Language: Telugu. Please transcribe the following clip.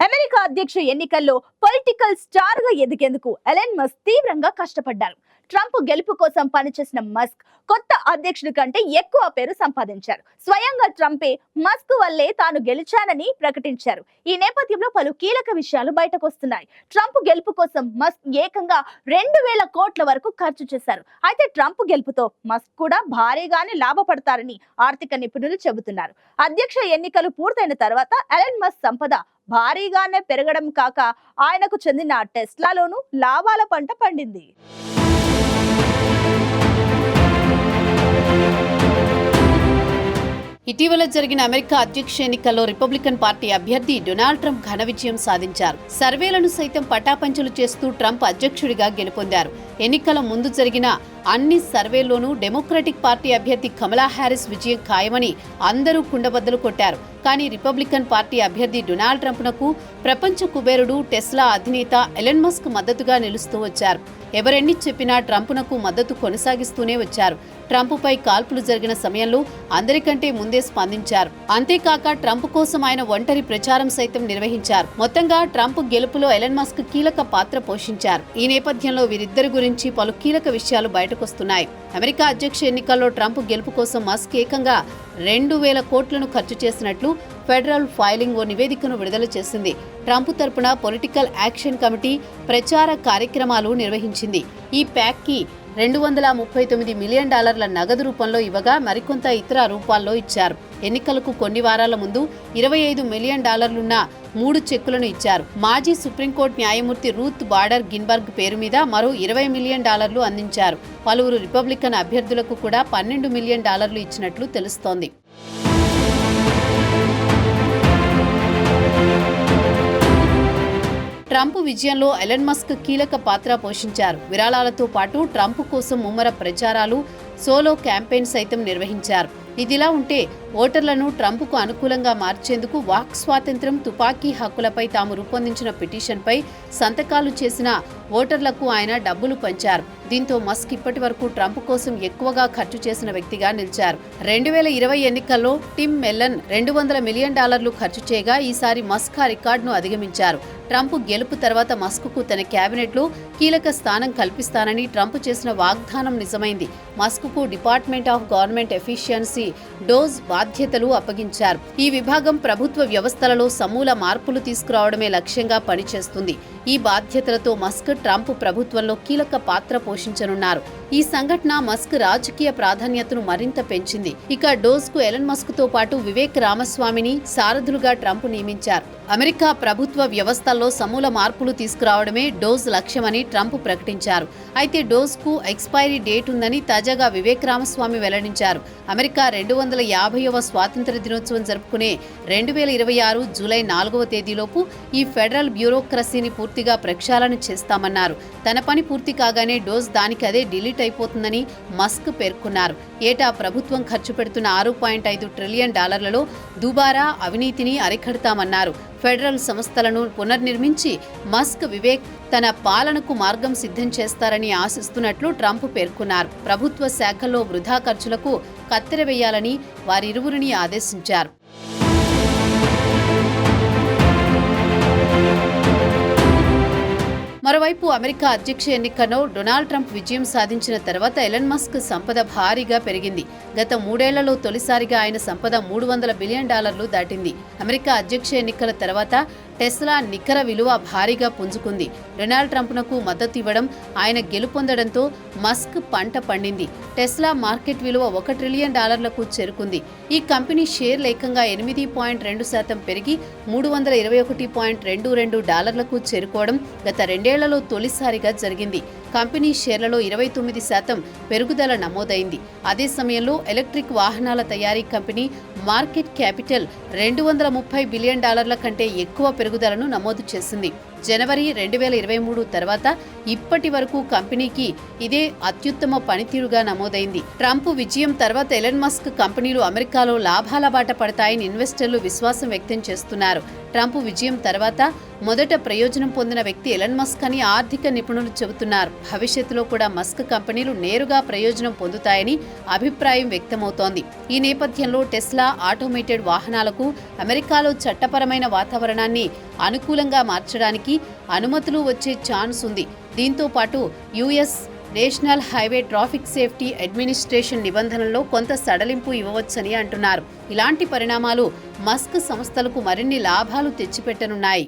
అమెరికా అధ్యక్ష ఎన్నికల్లో పొలిటికల్ స్టార్గా ఎదిగేందుకు ఎలెన్ మస్ తీవ్రంగా కష్టపడ్డారు. ట్రంప్ గెలుపు కోసం పనిచేసిన మస్క్ కొత్త అధ్యక్షుడి కంటే ఎక్కువ పేరు సంపాదించారు. స్వయంగా ట్రంపే మస్క్ వల్లే తాను గెలిచానని ప్రకటించారు. ఈ నేపథ్యంలో పలు కీలక విషయాలు బయటకు వస్తున్నాయి ట్రంప్ గెలుపు కోసం మస్క్ ఏకంగా రెండు వేల కోట్ల వరకు ఖర్చు చేశారు. అయితే ట్రంప్ గెలుపుతో మస్క్ కూడా భారీగానే లాభపడతారని ఆర్థిక నిపుణులు చెబుతున్నారు. అధ్యక్ష ఎన్నికలు పూర్తయిన తర్వాత ఎలన్ మస్క్ సంపద భారీగానే పెరగడం కాక ఆయనకు చెందిన టెస్లాలోనూ లాభాల పంట పండింది. ఇటీవల జరిగిన అమెరికా అధ్యక్ష ఎన్నికల్లో రిపబ్లికన్ పార్టీ అభ్యర్థి డొనాల్డ్ ట్రంప్ ఘన విజయం సాధించారు. సర్వేలను సైతం పటాపంచలు చేస్తూ ట్రంప్ అధ్యక్షుడిగా గెలుపొందారు. ఎన్నికల ముందు జరిగిన అన్ని సర్వేల్లోనూ డెమోక్రటిక్ పార్టీ అభ్యర్థి కమలా హ్యారిస్ విజయం ఖాయమని అందరూ కుండబద్దలు కొట్టారు. కానీ రిపబ్లికన్ పార్టీ అభ్యర్థి డొనాల్డ్ ట్రంప్నకు ప్రపంచ కుబేరుడు టెస్లా అధినేత ఎలన్ మస్క్ మద్దతుగా నిలుస్తూ వచ్చారు. ఎవరెన్ని చెప్పినా ట్రంప్నకు మద్దతు కొనసాగిస్తూనే వచ్చారు. ట్రంప్పై కాల్పులు జరిగిన సమయంలో అందరికంటే ముందే స్పందించారు. అంతేకాక ట్రంప్ కోసం ఆయన ఒంటరి ప్రచారం సైతం నిర్వహించారు. మొత్తంగా ట్రంప్ గెలుపులో ఎలన్ మస్క్ కీలక పాత్ర పోషించారు. ఈ నేపథ్యంలో వీరిద్దరి గురించి పలు కీలక విషయాలు బయటకొస్తున్నాయి. అమెరికా అధ్యక్ష ఎన్నికల్లో ట్రంప్ గెలుపు కోసం మస్క్ ఏకంగా రెండు వేల కోట్లను ఖర్చు చేసినట్లు ఫెడరల్ ఫైలింగ్ ఓ నివేదికను విడుదల చేసింది. ట్రంప్ తరపున పొలిటికల్ యాక్షన్ కమిటీ ప్రచార కార్యక్రమాలు నిర్వహించింది. ఈ ప్యాక్కి రెండు వందల ముప్పై తొమ్మిది మిలియన్ డాలర్ల నగదు రూపంలో ఇవ్వగా మరికొంత ఇతర రూపాల్లో ఇచ్చారు. ఎన్నికలకు కొన్ని వారాల ముందు ఇరవై ఐదు మిలియన్ డాలర్లున్న మూడు చెక్కులను ఇచ్చారు. మాజీ సుప్రీంకోర్టు న్యాయమూర్తి రూత్ బార్డర్ గిన్బర్గ్ పేరు మీద మరో ఇరవై మిలియన్ డాలర్లు అందించారు. పలువురు రిపబ్లికన్ అభ్యర్థులకు కూడా పన్నెండు మిలియన్ డాలర్లు ఇచ్చినట్లు తెలుస్తోంది. ట్రంప్ విజయంలో ఎలన్ మస్క్ కీలక పాత్ర పోషించారు. విరాళాలతో పాటు ట్రంప్ కోసం ముమ్మర ప్రచారాలు సోలో క్యాంపెయిన్ సైతం నిర్వహించారు. ఇదిలా ఉంటే ఓటర్లను ట్రంప్కు అనుకూలంగా మార్చేందుకు వాక్ స్వాతంత్ర్యం తుపాకీ హక్కులపై తాము రూపొందించిన పిటిషన్పై సంతకాలు చేసిన ఓటర్లకు ఆయన డబ్బులు పంచారు. దీంతో మస్క్ ఇప్పటి వరకు ట్రంప్ కోసం ఎక్కువగా ఖర్చు చేసిన వ్యక్తిగా నిలిచారు. రెండు వేల ఇరవై ఎన్నికల్లో టిమ్ మెల్లన్ రెండు వందల మిలియన్ డాలర్లు ఖర్చు చేయగా ఈసారి మస్క్ ఆ రికార్డును అధిగమించారు. ట్రంప్ గెలుపు తర్వాత మస్క్కు తన క్యాబినెట్లో కీలక స్థానం కల్పిస్తానని ట్రంప్ చేసిన వాగ్దానం నిజమైంది. మస్క్కు department of government efficiency DOGE బాధ్యతలు అప్పగించారు. ఈ విభాగం ప్రభుత్వ వ్యవస్థలలో సమూల మార్పులు తీసుకురావడమే లక్ష్యంగా పనిచేస్తుంది. ఈ బాధ్యతలతో మస్క్ ట్రంప్ ప్రభుత్వంలో కీలక పాత్ర పోషించనున్నారు. ఈ సంఘటన మస్క్ రాజకీయ ప్రాధాన్యతను మరింత పెంచింది. ఇక డోస్కు ఎలన్ మస్క్తో పాటు వివేక్ రామస్వామిని సారథులుగా ట్రంప్ నియమించారు. అమెరికా ప్రభుత్వ వ్యవస్థల్లో సమూల మార్పులు తీసుకురావడమే డోజ్ లక్ష్యమని ట్రంప్ ప్రకటించారు. అయితే డోస్కు ఎక్స్పైరీ డేట్ ఉందని తాజాగా వివేక్ రామస్వామి వెల్లడించారు. అమెరికా రెండు వందల యాభైవ స్వాతంత్ర దినోత్సవం జరుపుకునే రెండు వేల ఇరవై ఆరు జూలై నాలుగవ తేదీలోపు ఈ ఫెడరల్ బ్యూరోక్రసీని పూర్తిగా ప్రక్షాళన చేస్తామన్నారు. తన పని పూర్తి కాగానే డోస్ దానికి అదే డిలీట్ అయిపోతుందని మస్క్ పేర్కొన్నారు. ఏటా ప్రభుత్వం ఖర్చు పెడుతున్న ఆరు పాయింట్ ఐదు ట్రిలియన్ డాలర్లలో దుబారా అవినీతిని అరికడతామన్నారు. ఫెడరల్ సంస్థలను పునర్నిర్మించి మస్క్ వివేక్ తన పాలనకు మార్గం సిద్ధం చేస్తారని ఆశిస్తున్నట్లు ట్రంప్ పేర్కొన్నారు. ప్రభుత్వ శాఖల్లో వృధా ఖర్చులకు కత్తెర వేయాలని వారిరువురిని ఆదేశించారు. మరోవైపు అమెరికా అధ్యక్ష ఎన్నికలో డొనాల్డ్ ట్రంప్ విజయం సాధించిన తర్వాత ఎలన్ మస్క్ సంపద భారీగా పెరిగింది. గత మూడేళ్ళలో తొలిసారిగా ఆయన సంపద మూడు వందల బిలియన్ డాలర్లు దాటింది. అమెరికా అధ్యక్ష ఎన్నికల తర్వాత టెస్లా నికర విలువ భారీగా పుంజుకుంది. డొనాల్డ్ ట్రంప్నకు మద్దతు ఇవ్వడం ఆయన గెలుపొందడంతో మస్క్ పంట పండింది. టెస్లా మార్కెట్ విలువ ఒక ట్రిలియన్ డాలర్లకు చేరుకుంది. ఈ కంపెనీ షేర్ లేఖంగా ఎనిమిది పాయింట్ రెండు శాతం పెరిగి మూడు వందల ఇరవై ఒకటి పాయింట్ రెండు రెండు డాలర్లకు చేరుకోవడం గత రెండేళ్ళలో తొలిసారిగా జరిగింది. కంపెనీ షేర్లలో ఇరవై తొమ్మిది శాతం పెరుగుదల నమోదైంది. అదే సమయంలో ఎలక్ట్రిక్ వాహనాల తయారీ కంపెనీ మార్కెట్ క్యాపిటల్ రెండు వందల ముప్పై బిలియన్ డాలర్ల కంటే ఎక్కువ పెరుగు పెరుగుదలను నమోదు చేసింది. జనవరి రెండు వేల ఇరవై మూడు తర్వాత ఇప్పటి వరకు కంపెనీకి ఇదే అత్యుత్తమ పనితీరుగా నమోదైంది. ట్రంప్ విజయం తర్వాత ఎలన్ మస్క్ కంపెనీలు అమెరికాలో లాభాల బాట పడతాయని ఇన్వెస్టర్లు విశ్వాసం వ్యక్తం చేస్తున్నారు. ట్రంప్ విజయం తర్వాత మొదట ప్రయోజనం పొందిన వ్యక్తి ఎలన్ మస్క్ అని ఆర్థిక నిపుణులు చెబుతున్నారు. భవిష్యత్తులో కూడా మస్క్ కంపెనీలు నేరుగా ప్రయోజనం పొందుతాయని అభిప్రాయం వ్యక్తమవుతోంది. ఈ నేపథ్యంలో టెస్లా ఆటోమేటెడ్ వాహనాలకు అమెరికాలో చట్టపరమైన వాతావరణాన్ని అనుకూలంగా మార్చడానికి అనుమతులు వచ్చే ఛాన్స్ ఉంది. దీంతో పాటు US national highway traffic safety administration నిబంధనల్లో కొంత సడలింపు ఇవ్వవచ్చని అంటున్నారు. ఇలాంటి పరిణామాలు మస్క్ సంస్థలకు మరిన్ని లాభాలు తెచ్చిపెట్టనున్నాయి.